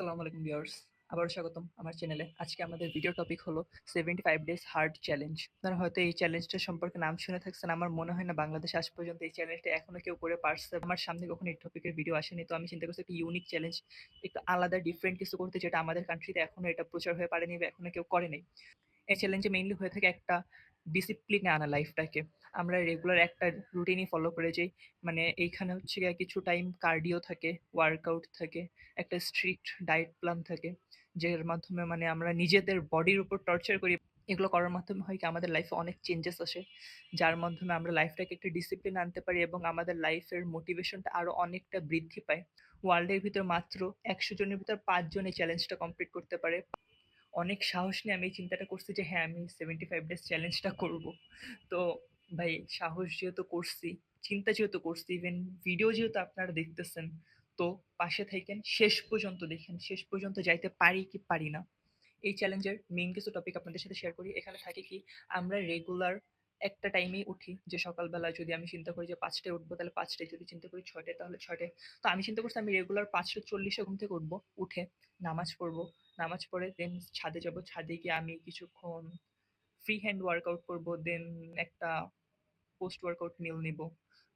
আসসালামু আলাইকুম ভিউয়ার্স, আবারও স্বাগতম আমার চ্যানেলে। আজকে আমাদের ভিডিও টপিক হলো seventy five days hard challenge আপনারা হয়তো এই চ্যালেঞ্জটা সম্পর্কে নাম শুনে থাকছেন, আমার মনে হয় না বাংলাদেশ আজ পর্যন্ত এই চ্যালেঞ্জটা এখনও কেউ করে পারছে। আমার সামনে কখনো এই টপিকের ভিডিও আসেনি, তো আমি চিন্তা করছি একটা ইউনিক চ্যালেঞ্জ একটু আলাদা ডিফারেন্ট কিছু করতে যেটা আমাদের কান্ট্রিতে এখনও এটা প্রচার হয়ে পারেনি বা এখনও কেউ করেনি এই চ্যালেঞ্জে মেইনলি হয়ে থাকে একটা ডিসিপ্লিনে আনা লাইফটাকে আমরা রেগুলার একটা রুটিনই ফলো করে যাই। মানে এইখানে হচ্ছে গিয়ে কিছু টাইম কার্ডিও থাকে ওয়ার্কআউট থাকে, একটা স্ট্রিক্ট ডায়েট প্ল্যান থাকে, যের মাধ্যমে মানে আমরা নিজেদের বডির উপর টর্চার করি। এগুলো করার মাধ্যমে হয় কি, আমাদের লাইফে অনেক চেঞ্জেস আসে। যার মাধ্যমে আমরা লাইফটাকে একটু ডিসিপ্লিন আনতে পারি এবং আমাদের লাইফের মোটিভেশনটা আরও অনেকটা বৃদ্ধি পায়। ওয়ার্ল্ডের ভিতর মাত্র একশো জনের ভিতর পাঁচজন চ্যালেঞ্জটা কমপ্লিট করতে পারে। অনেক সাহস নিয়ে আমি এই চিন্তাটা করছি যে হ্যাঁ আমি সেভেন্টি ফাইভ ডেজ চ্যালেঞ্জটা করব। তো ভাই, সাহস যেহেতু করছি, চিন্তা যেহেতু করছি ইভেন ভিডিও যেহেতু আপনারা দেখতেছেন, তো পাশে থাকেন, শেষ পর্যন্ত দেখেন, শেষ পর্যন্ত যাইতে পারি কি পারি না। এই চ্যালেঞ্জের মেইন কিছু টপিক আপনাদের সাথে শেয়ার করি। এখানে থাকে কি, আমরা রেগুলার একটা টাইমেই উঠি। যে সকালবেলা যদি আমি চিন্তা করি যে পাঁচটায় উঠবো, তাহলে পাঁচটায় যদি চিন্তা করি ছয়টায়, তাহলে ছয়টায়। তো আমি চিন্তা করছি আমি রেগুলার পাঁচটা চল্লিশে ঘুম থেকে উঠবো, উঠে নামাজ পড়ব। নামাজ পড়ে দেন ছাদে যাব। ছাদে গিয়ে আমি কিছুক্ষণ ফ্রি হ্যান্ড ওয়ার্কআউট করব দেন একটা পোস্ট ওয়ার্কআউট মিল নিব।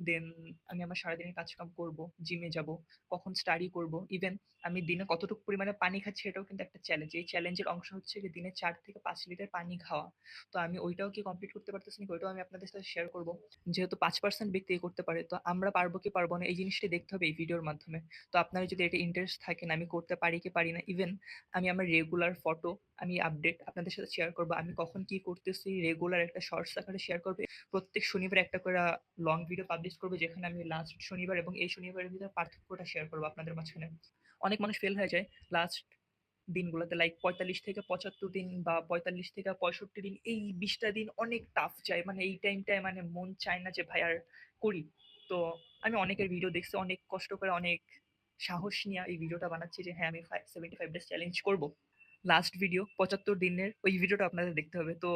দেন আমি আমার সারাদিনের কাজকাম করব জিমে যাব, কখন স্টাডি করব ইভেন আমি দিনে কতটুকু পরিমাণে পানি খাচ্ছি এটাও কিন্তু একটা চ্যালেঞ্জ এই চ্যালেঞ্জের অংশ হচ্ছে যে দিনে চার থেকে পাঁচ লিটার পানি খাওয়া। তো আমি ওইটাও কি কমপ্লিট করতে পারতেছি না ওইটাও আমি আপনাদের সাথে শেয়ার করব। যেহেতু পাঁচ পার্সেন্ট ব্যক্তি করতে পারে, তো আমরা পারব কি পারব না এই জিনিসটি দেখতে হবে এই ভিডিওর মাধ্যমে। তো আপনারা যদি এটা ইন্টারেস্ট থাকেন আমি করতে পারি কি পারি না ইভেন আমি আমার রেগুলার ফটো আমি আপডেট আপনাদের সাথে শেয়ার করব। আমি কখন কি করতেছি রেগুলার একটা শর্টস আকারে শেয়ার করবে। প্রত্যেক শনিবার একটা করে লং ভিডিও পাবলিশ করব, যেখানে আমি লাস্ট শনিবার এবং এই শনিবারের ভিতরে পার্থক্যটা শেয়ার করব আপনাদের মাঝখানে। অনেক মানুষ ফেল হয়ে যায় লাস্ট দিনগুলোতে লাইক পঁয়তাল্লিশ থেকে পঁচাত্তর দিন বা পঁয়তাল্লিশ থেকে পঁয়ষট্টি দিন, এই বিশটা দিন অনেক টাফ যায়। মানে এই টাইমটায় মানে মন চায় না যে, ভাই, আর করি। তো আমি অনেকের ভিডিও দেখছি, অনেক কষ্ট করে অনেক সাহস নিয়ে এই ভিডিওটা বানাচ্ছি যে হ্যাঁ আমি five seventy five days challenge করব। লাস্ট ভিডিও পঁচাত্তর দিনের ওই ভিডিওটা আপনাদের দেখতে হবে। তো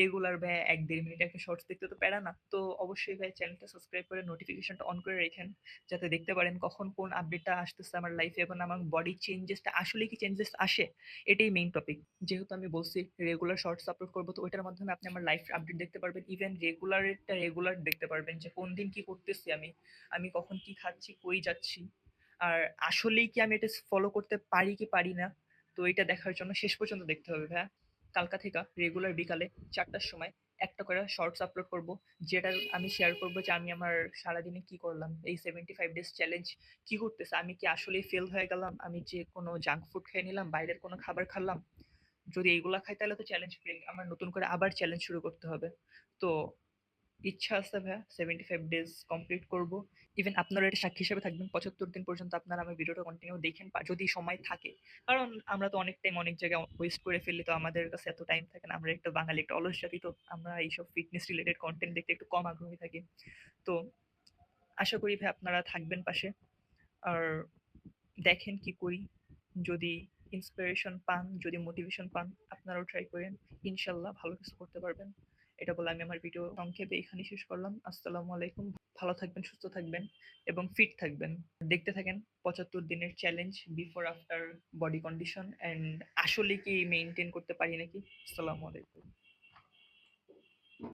রেগুলার ভাই এক দেড় মিনিট একটা শর্টস দেখতে তো প্যারা না। তো অবশ্যই ভাই চ্যানেলটা সাবস্ক্রাইব করে নোটিফিকেশনটা অন করে রেখেন, যাতে দেখতে পারেন কখন কোন আপডেটটা আসতেছে আমার লাইফে এবং আমার বডি চেঞ্জেসটা আসলে কি চেঞ্জেস আসে, এটাই মেইন টপিক যেহেতু আমি বলছি রেগুলার শর্টস আপলোড করব, তো ওইটার মাধ্যমে আপনি আমার লাইফ আপডেট দেখতে পারবেন। ইভেন রেগুলারটা রেগুলার দেখতে পারবেন যে কোন দিন কি করতেছি আমি আমি কখন কি খাচ্ছি, কই যাচ্ছি। আর আসলেই কি আমি এটা ফলো করতে পারি কি পারি না তো এটা দেখার জন্য শেষ পর্যন্ত দেখতে হবে, ভাইয়া। কালকা থেকে রেগুলার বিকালে চারটার সময় একটা করে শর্টস আপলোড করব, যেটা আমি শেয়ার করব যে আমি আমার সারাদিনে কি করলাম, এই সেভেন্টি ফাইভ ডেজ চ্যালেঞ্জ কি করতেছে আমি কি আসলেই ফেল হয়ে গেলাম, আমি যে কোনো জাঙ্ক ফুড খেয়ে নিলাম, বাইরের কোনো খাবার খেলাম। যদি এইগুলা খাই তাহলে তো চ্যালেঞ্জ ফেল আমার নতুন করে আবার চ্যালেঞ্জ শুরু করতে হবে। তো ইচ্ছা আছে ভাইয়া সেভেন্টি ফাইভ ডেজ কমপ্লিট করব। ইভেন আপনারা এটা সাক্ষী হিসেবে থাকবেন, পঁচাত্তর দিন পর্যন্ত আপনারা আমার ভিডিওটা কন্টিনিউ দেখেন যদি সময় থাকে। কারণ আমরা তো অনেক টাইম অনেক জায়গায় ওয়েস্ট করে ফেলি, তো আমাদের কাছে এত টাইম থাকে না, আমরা একটা বাঙালি, একটা অলস জাতি, তো আমরা এইসব ফিটনেস রিলেটেড কন্টেন্ট দেখতে একটু কম আগ্রহী থাকি। তো আশা করি ভাই আপনারা থাকবেন পাশে। আর দেখেন কি করি, যদি ইন্সপিরেশন পান, যদি মোটিভেশন পান, আপনারাও ট্রাই করেন। ইনশাল্লাহ ভালো কিছু করতে পারবেন। এটা বলে আমি আমার ভিডিও সংক্ষেপে এখানে শেষ করলাম। আসসালামু আলাইকুম। ভালো থাকবেন, সুস্থ থাকবেন এবং ফিট থাকবেন। দেখতে থাকেন পঁচাত্তর দিনের challenge before after body condition and আসলে কি মেনটেন করতে পারি নাকি? আসসালামু আলাইকুম।